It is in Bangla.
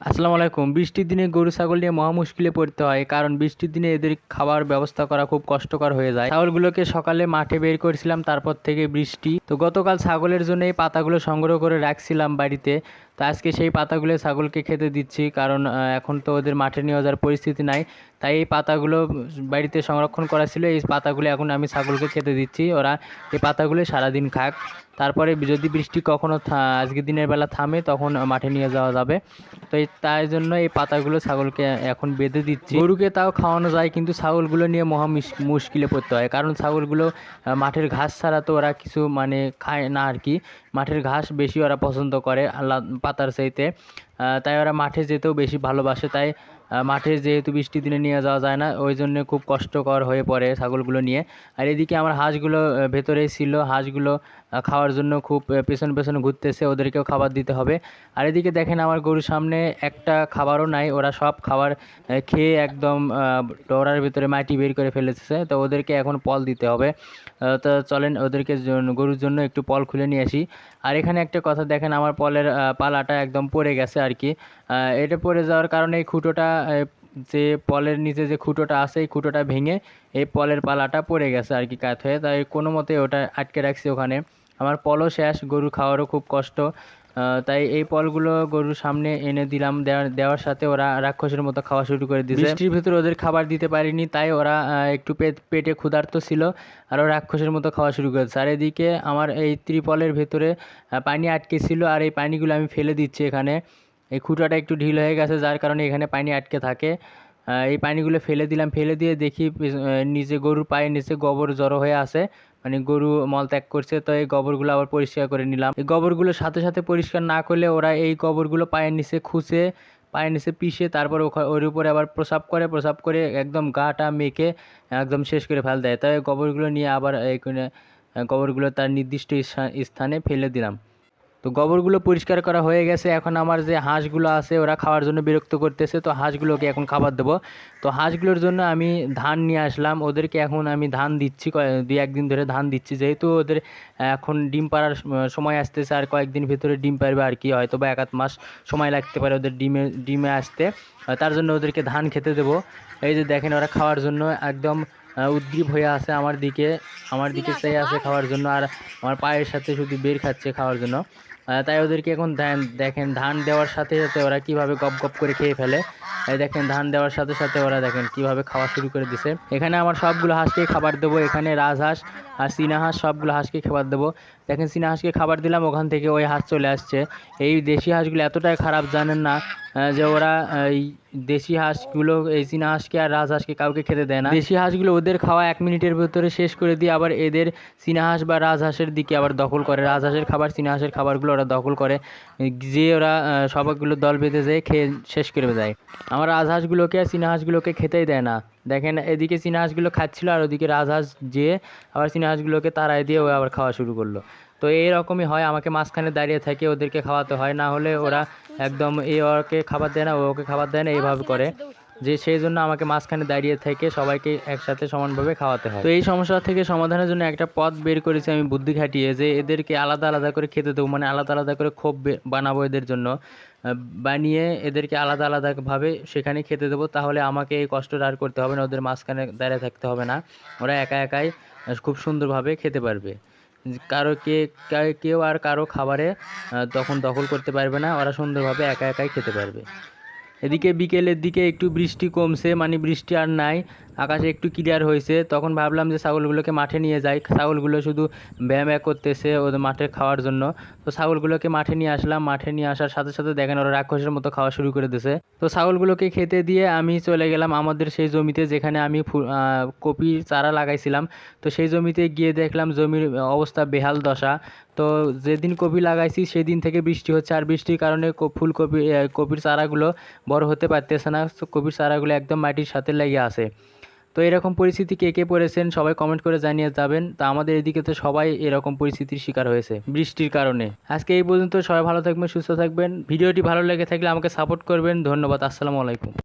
আসসালামু আলাইকুম। বৃষ্টির দিনে গরু, ছাগল নিয়ে মহা মুশকিলে পড়তে হয়, কারণ বৃষ্টির দিনে এদের খাবার ব্যবস্থা করা খুব কষ্টকর হয়ে যায়। ছাগলগুলোকে সকালে মাঠে বের করেছিলাম, তারপর থেকে বৃষ্টি। তো গতকাল ছাগলের জন্য এই পাতাগুলো সংগ্রহ করে রাখছিলাম বাড়িতে। তো আজকে সেই পাতাগুলো ছাগলকে খেতে দিচ্ছি, কারণ এখন তো ওদের মাঠে নিয়ে যাওয়ার পরিস্থিতি নাই। তাই এই পাতাগুলো বাড়িতে সংরক্ষণ করা ছিল, এই পাতাগুলো এখন আমি ছাগলকে খেতে দিচ্ছি, ওরা এই পাতাগুলো সারাদিন খাক। তারপরে যদি বৃষ্টি কখনো থা- আজকে দিনের বেলা থামে, তখন মাঠে নিয়ে যাওয়া যাবে। তো তাই জন্য এই পাতাগুলো ছাগলকে এখন বেঁধে দিচ্ছি। গরুকে তাও খাওয়ানো যায়, কিন্তু ছাগলগুলো নিয়ে মহা মুশকিলে পড়তে হয়। কারণ ছাগলগুলো মাঠের ঘাস ছাড়া তো ওরা কিছু মানে খায় না আর কি। মাঠের ঘাস বেশি ওরা পছন্দ করে পাতার চাইতে। তাই ওরা মাঠে যেতেও বেশি ভালোবাসে। তাই মাঠে যেহেতু বৃষ্টির দিনে নিয়ে যাওয়া যায় না, ওই জন্য খুব কষ্টকর হয়ে পড়ে ছাগলগুলো নিয়ে। আর এদিকে আমার হাঁসগুলো ভেতরেই ছিল। হাঁসগুলো খাওয়ার জন্য খুব পেছন পেছন ঘুরতেছে, ওদেরকেও খাবার দিতে হবে। আর এদিকে দেখেন আমার গরুর সামনে একটা খাবারও নাই, ওরা সব খাবার খেয়ে একদম ডোরার ভিতরে মাটি বের করে ফেলেছে। তো ওদেরকে এখন পল দিতে হবে। তো চলেন ওদেরকে গরুর জন্য একটু পল খুলে নিয়ে আসি। আর এখানে একটা কথা, দেখেন আমার পলের পালাটা একদম পড়ে গেছে। আর কি এটা পড়ে যাওয়ার কারণে এই খুঁটোটা যে পলের নিচে যে খুঁটোটা আছে, এই খুঁটোটা ভেঙে এই পলের পালাটা পড়ে গেছে আর কি কাত হয়ে। তাই কোনো মতে ওটা আটকে রাখছি ওখানে। আমার পলও শেষ, গরু খাওয়ারও খুব কষ্ট। তাই এই পলগুলো গরুর সামনে এনে দিলাম। দেওয়ার সাথে ওরা রাক্ষসের মতো খাওয়া শুরু করে দিয়েছে। বৃষ্টির ভিতরে ওদের খাবার দিতে পারিনি, তাই ওরা একটু পেট ক্ষুধার্ত ছিল আর ওরা রাক্ষসের মতো খাওয়া শুরু করেছে। আর এদিকে আমার এই ত্রিপলের ভেতরে পানি আটকে ছিল আর এই পানিগুলো আমি ফেলে দিচ্ছি এখানে। এই খুঁটাটা একটু ঢিল হয়ে গেছে, যার কারণে এখানে পানি আটকে থাকে। এই পানিগুলো ফেলে দিলাম, ফেলে দিয়ে দেখি নিচে গরুর পায়ের নিচে গোবর জড়ো হয়ে আছে। মানে গরু মলত্যাগ করছে, তো এই গোবরগুলো আবার পরিষ্কার করে নিলাম। এই গোবরগুলো সাথে সাথে পরিষ্কার না করলে ওরা এই গোবরগুলো পায়ের নিচে খুঁচে, পায়ের নিচে পিষে, তারপর ওর উপরে আবার প্রসাব করে প্রসাব করে একদম গাটা মেখে একদম শেষ করে ফেল দেয়। তাই গোবরগুলো নিয়ে আবার গোবরগুলো তার নির্দিষ্ট স্থানে ফেলে দিলাম। তো গোবরগুলো পরিষ্কার করা হয়ে গেছে। এখন আমার যে হাঁসগুলো আছে, ওরা খাওয়ার জন্য বিরক্ত করতেছে। তো হাঁসগুলোকে এখন খাবার দেবো। তো হাঁসগুলোর জন্য আমি ধান নিয়ে আসলাম। ওদেরকে এখন আমি ধান দিচ্ছি। দুই, একদিন ধরে ধান দিচ্ছি। যেহেতু ওদের এখন ডিম পাড়ার সময় আসতেছে। আর কয়েকদিন ভিতরে ডিম পারবে আর কি। হয়তো বা এক আধ মাস সময় লাগতে পারে ওদের ডিমে ডিমে আসতে। তার জন্য ওদেরকে ধান খেতে দেবো। এই যে দেখেন, ওরা খাওয়ার জন্য একদম উদ্গ্রীব হয়ে আছে আমার দিকে আমার দিকে চেয়ে আছে খাওয়ার জন্য আর আমার পায়ের সাথে শুধু বের খাচ্ছে খাওয়ার জন্য। তাই ওদেরকে এখন ধান দেখেন, ধান দেওয়ার সাথে সাথে ওরা কীভাবে গপ গপ করে খেয়ে ফেলে। এই দেখেন, ধান দেওয়ার সাথে সাথে ওরা দেখেন কীভাবে খাওয়া শুরু করে দিছে। এখানে আমার সবগুলো হাঁসকে খাবার দেবো, এখানে রাজহাঁস আর চীনা হাঁস, সবগুলো হাঁসকে খাবার দেবো। দেখেন চীনা হাঁসকে খাবার দিলাম, ওখান থেকে ওই হাঁস চলে আসছে। এই দেশি হাঁসগুলো এতটাই খারাপ, জানেন না যে ওরা এই দেশি হাঁসগুলো, এই চীনা হাঁসকে আর রাজহাঁসকে কাউকে খেতে দেয় না। দেশি হাঁসগুলো ওদের খাওয়া এক মিনিটের ভেতরে শেষ করে দিয়ে আবার এদের চীনা হাঁস বা রাজহাঁসের দিকে আবার দখল করে। রাজহাঁসের খাবার চীনা হাঁসের খাবারগুলো ওরা দখল করে, যে ওরা সবগুলো দল বেঁধে যায় খেয়ে শেষ করে দেয়। আমার রাজহাঁসগুলোকে আর চীনাহাঁসগুলোকে খেতেই দেয় না। দেখেন, এদিকে চীনা হাঁসগুলো খাচ্ছিল আর ওদিকে রাজহাঁস যেয়ে আবার চীনা হাঁসগুলোকে তাড়াই দিয়ে ও আবার খাওয়া শুরু করল। তো এইরকমই হয়, আমাকে মাঝখানে দাঁড়িয়ে থাকে ওদেরকে খাওয়াতে হয়। না হলে ওরা একদম এ ওকে খাবার দেয় না ওকে খাবার দেয় না, এইভাবে করে। যে সেই জন্য আমাকে মাঝখানে দাঁড়িয়ে থেকে সবাইকে একসাথে সমানভাবে খাওয়াতে হয়। তো এই সমস্যা থেকে সমাধানের জন্য একটা পথ বের করেছি আমি বুদ্ধি খাটিয়ে যে এদেরকে আলাদা আলাদা করে খেতে দেবো মানে আলাদা আলাদা করে খোপ বানাবো এদের জন্য। বানিয়ে এদেরকে আলাদা আলাদাভাবে সেখানে খেতে দেবো, তাহলে আমাকে এই কষ্টটা আর করতে হবে না, ওদের মাঝখানে দাঁড়িয়ে থাকতে হবে না। ওরা একা একাই খুব সুন্দরভাবে খেতে পারবে। কারও কে কেউ আর কারও খাবারে তখন দখল করতে পারবে না, ওরা সুন্দরভাবে একা একাই খেতে পারবে। এদিকে বিকেলের দিকে একটু বৃষ্টি কমছে মানে বৃষ্টি আর নাই। আকাশে একটু ক্লিয়ার হয়েছে। তখন ভাবলাম যে ছাগলগুলোকে মাঠে নিয়ে যাই। ছাগলগুলো শুধু ব্যায়াম করতেছে ওদের মাঠে খাওয়ার জন্য। তো ছাগলগুলোকে মাঠে নিয়ে আসলাম। মাঠে নিয়ে আসার সাথে সাথে দেখেন ওরা রাক্ষসের মতো খাওয়া শুরু করে দিয়েছে তো ছাগলগুলোকে খেতে দিয়ে আমি চলে গেলাম আমাদের সেই জমিতে যেখানে আমি কপির চারা লাগাইছিলাম। তো সেই জমিতে গিয়ে দেখলাম জমির অবস্থা বেহাল দশা। তো যেদিন কপি লাগাইছি সেদিন থেকে বৃষ্টি হচ্ছে। আর বৃষ্টির কারণে ফুলকপি কপির চারাগুলো বড় হতে পারতেছে না। কপির চারাগুলো একদম মাটির সাথে লেগে আছে। তো এরকম পরিস্থিতি কে কে পড়েছেন সবাই কমেন্ট করে জানিয়ে যাবেন। তা আমাদের এদিকে তো সবাই এরকম পরিস্থিতির শিকার হয়েছে, বৃষ্টির কারণে। আজকে এই পর্যন্ত সবাই ভালো থাকবেন, সুস্থ থাকবেন। ভিডিওটি ভালো লেগে থাকলে আমাকে সাপোর্ট করবেন। ধন্যবাদ, আসসালামু আলাইকুম।